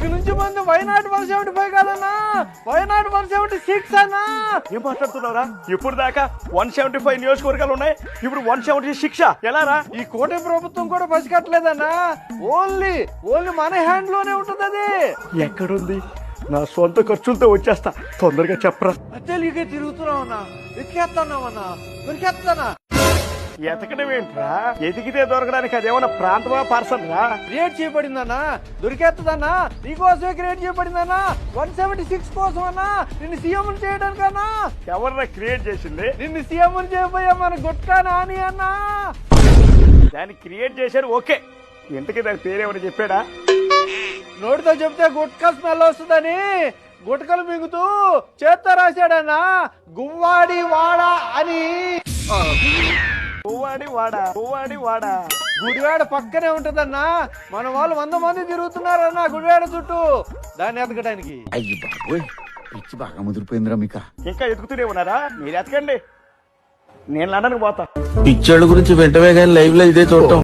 ఇక నుంచి మంది వైనాడు వన్ సెవెంటీ ఫైవ్ కాదన్నా. వైనాడు వన్ సెవెంటీ సిక్స్ అన్నా. ఏం మాట్లాడుతున్నారా ఇప్పుడు దాకా వన్ సెవెంటీ ఫైవ్ నియోజకవర్గాలు ఉన్నాయి. ఇప్పుడు వన్ సెవెంటీ సిక్స్ ఎలా రా ఈ కోటి ప్రభుత్వం కూడా పసిగట్టలేదన్నా. ఓన్లీ ఓన్లీ మన హ్యాండ్లోనే ఉంటుంది అది ఎక్కడుంది? నా సొంత ఖర్చులతో వచ్చేస్తా. తొందరగా చెప్పరా. తెలియకే తిరుగుతున్నామన్నా ఎక్కేస్తున్నామన్నా దొరికేస్తానా ఎతకడం ఏంట్రా? ఎతికితే దొరకడానికి అదేమన్నా ప్రాంతమా పర్సన్ రా క్రియేట్ చేయబడిందన్నా? దొరికేస్తుందన్నా నీకోసమే క్రియేట్ చేయబడిందన్నా? వన్ సెవెంటీ సిక్స్ కోసం అన్నా నిన్ను సీఎం చేయడానికన్నా? ఎవరన్నా క్రియేట్ చేసింది? నిన్ను సీఎం చేయబోయా మన గుట్కా నాని అన్నా? దాన్ని క్రియేట్ చేశారు ఓకే. ఇంతకీ దాని పేరేమని చెప్పాడా? నోటితో చెప్తే గుట్కా స్మెల్ వస్తుందని గుట్కలు మింగుతూ చేత్తో రాశాడన్నా. గువ్వాడి వాడ అని. పువ్వాడి వాడా పువ్వాడి వాడా. గుడివాడ పక్కనే ఉంటదన్నా. మన వాళ్ళు వంద మంది తిరుగుతున్నారన్నా గుడివాడ చుట్టూ. దాన్ని ఎతకడానికి అయ్యి బాబోయ్ పిచ్చి బాగా ముదిరిపోయిందిరా మీకా. ఇంకా ఎతుకుతూనే ఉన్నారా? మీరు ఎతకండి. నేను లండన్కి పోతా. పిచ్చోళ్ళ గురించి వెంటనే కానీ లైవ్లో ఇదే చూడటం.